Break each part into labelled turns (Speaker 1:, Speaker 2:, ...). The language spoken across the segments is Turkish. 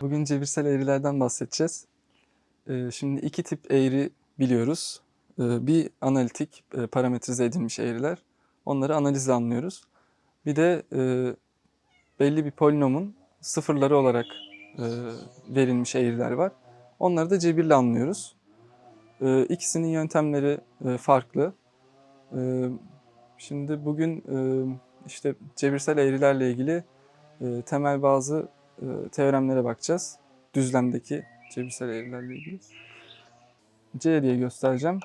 Speaker 1: Bugün cebirsel eğrilerden bahsedeceğiz. Ee, Şimdi iki tip eğri biliyoruz. Ee, Bir analitik e, parametrize edilmiş eğriler. Onları analizle anlıyoruz. Bir de e, belli bir polinomun sıfırları olarak e, verilmiş eğriler var. Onları da cebirle anlıyoruz. E, İkisinin yöntemleri farklı. Şimdi bugün işte cebirsel eğrilerle ilgili temel bazı teoremlere bakacağız. Düzlemdeki cebirsel eğrilerle ilgili. C diye göstereceğim.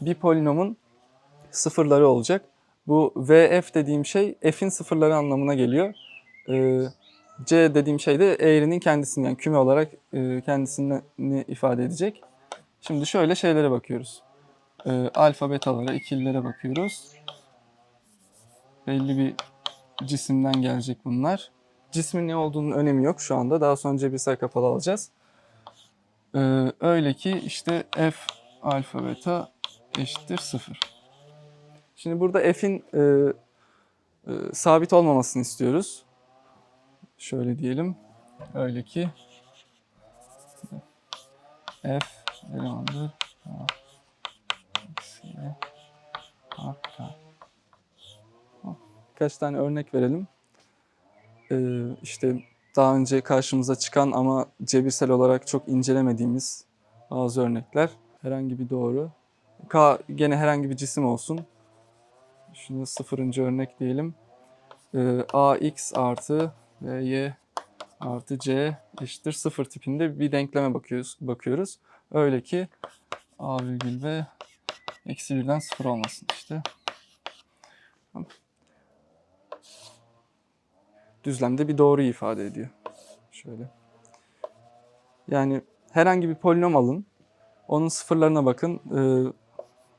Speaker 1: Bir polinomun sıfırları olacak. Bu VF dediğim şey f'in sıfırları anlamına geliyor. E, C dediğim şey de eğrinin kendisini yani küme olarak e, kendisini ifade edecek. Şimdi şöyle şeylere bakıyoruz. E, alfa betalara, ikililere bakıyoruz. Belli bir cisimden gelecek bunlar. Cismin ne olduğunun önemi yok şu anda. Daha sonra cebirsel kapalı alacağız. Ee, öyle ki işte f alfa beta eşittir 0. Şimdi burada f'in e, e, sabit olmamasını istiyoruz. Şöyle diyelim. Öyle ki f elemandır a eksi a k. Birkaç tane örnek verelim. Ee, işte daha önce karşımıza çıkan ama cebirsel olarak çok incelemediğimiz bazı örnekler. Herhangi bir doğru. K gene herhangi bir cisim olsun. Şunu sıfırıncı örnek diyelim. Ee, AX artı VY artı C eşittir sıfır tipinde bir denkleme bakıyoruz. bakıyoruz. Öyle ki A virgül V eksi birden sıfır olmasın işte. Düzlemde bir doğruyu ifade ediyor. Şöyle. Yani herhangi bir polinom alın. Onun sıfırlarına bakın. Ee,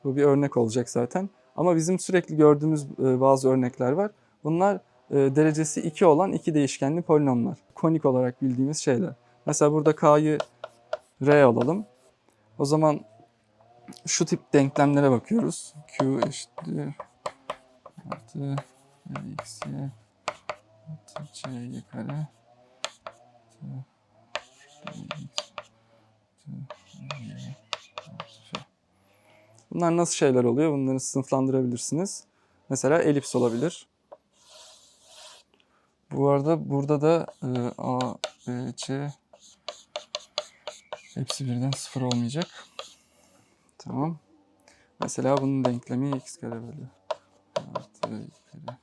Speaker 1: bu bir örnek olacak zaten. Ama bizim sürekli gördüğümüz e, bazı örnekler var. Bunlar e, derecesi 2 olan iki değişkenli polinomlar. Konik olarak bildiğimiz şeyler. Mesela burada k'yı r alalım. O zaman şu tip denklemlere bakıyoruz. q eşittir artı x y artı c'ye kare. Bunlar nasıl şeyler oluyor? Bunları sınıflandırabilirsiniz. Mesela elips olabilir. Bu arada burada da e, a, b, c hepsi birden sıfır olmayacak. Tamam. Mesela bunun denklemi x kare bölü artı y kare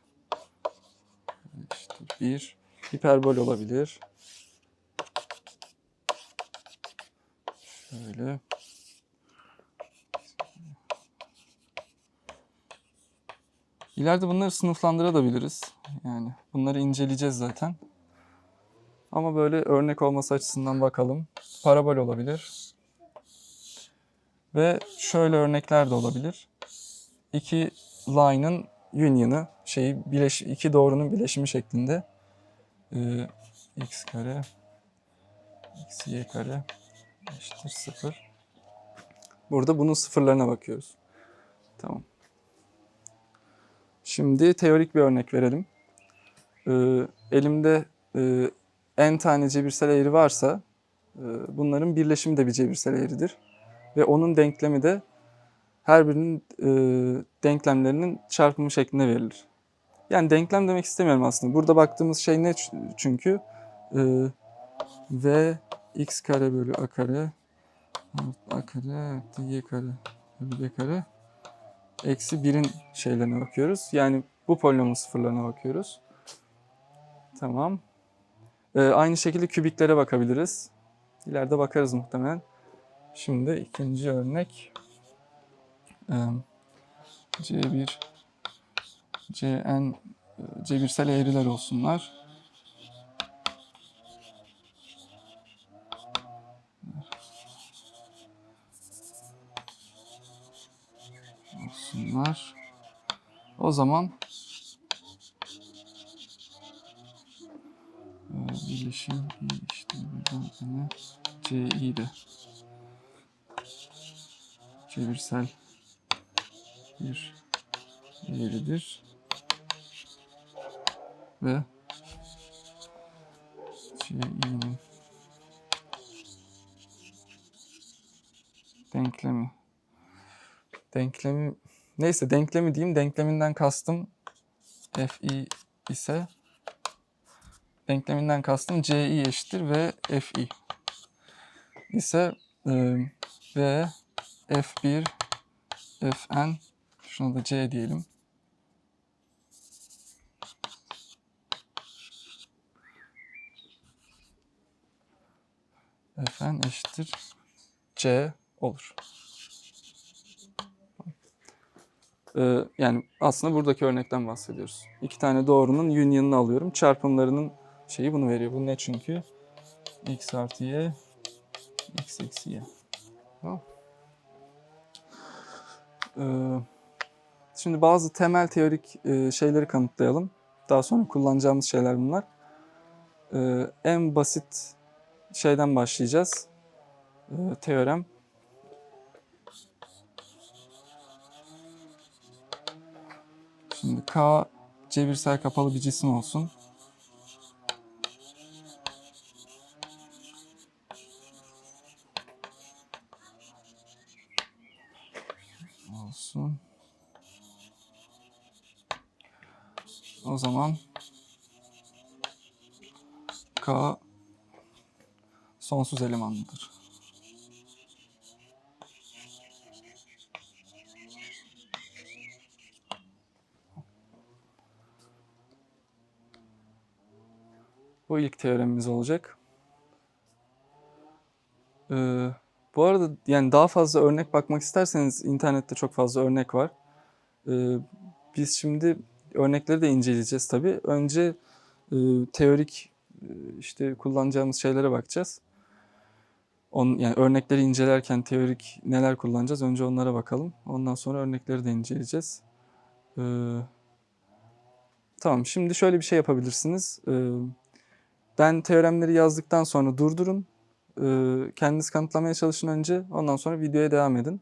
Speaker 1: 1. Hiperbol olabilir. Şöyle. İleride bunları sınıflandırabiliriz. Yani bunları inceleyeceğiz zaten. Ama böyle örnek olması açısından bakalım. Parabol olabilir. Ve şöyle örnekler de olabilir. İki line'ın union'ı, şeyi bileş, iki doğrunun bileşimi şeklinde. Ee, x kare x y kare eşittir 0. Burada bunun sıfırlarına bakıyoruz. Tamam. Şimdi teorik bir örnek verelim. Ee, elimde e, n tane cebirsel eğri varsa e, bunların birleşimi de bir cebirsel eğridir. Ve onun denklemi de her birinin e, denklemlerinin çarpımı şeklinde verilir. Yani denklem demek istemiyorum aslında. Burada baktığımız şey ne çünkü? E, v x kare bölü a kare a kare y kare bölü b kare eksi birin şeylerine bakıyoruz. Yani bu polinomun sıfırlarına bakıyoruz. Tamam. E, aynı şekilde kübiklere bakabiliriz. İleride bakarız muhtemelen. Şimdi ikinci örnek. Ee, C1, Cn cebirsel eğriler olsunlar. Olsunlar. O zaman e, birleşim işte buradan? Ci de çevirsel bir eğridir ve C'nin denklemi. Denklemi neyse denklemi diyeyim. Denkleminden kastım fi ise denkleminden kastım ci eşittir ve fi ise e, v f1 fn şuna da c diyelim. Fn eşittir c olur. Ee, yani aslında buradaki örnekten bahsediyoruz. İki tane doğrunun union'ını alıyorum. Çarpımlarının şeyi bunu veriyor. Bu ne çünkü? x artı y, x eksi y. Ee, şimdi bazı temel teorik e, şeyleri kanıtlayalım. Daha sonra kullanacağımız şeyler bunlar. Ee, en basit şeyden başlayacağız. Ee, teorem. Şimdi K cebirsel kapalı bir cisim olsun. Olsun. O zaman K sonsuz elemanlıdır. Bu ilk teoremimiz olacak. Ee, bu arada yani daha fazla örnek bakmak isterseniz internette çok fazla örnek var. Ee, biz şimdi örnekleri de inceleyeceğiz tabii. Önce e, teorik e, işte kullanacağımız şeylere bakacağız. On, yani örnekleri incelerken teorik neler kullanacağız önce onlara bakalım. Ondan sonra örnekleri de inceleyeceğiz. Ee, tamam şimdi şöyle bir şey yapabilirsiniz. Ee, ben teoremleri yazdıktan sonra durdurun. Ee, kendiniz kanıtlamaya çalışın önce. Ondan sonra videoya devam edin.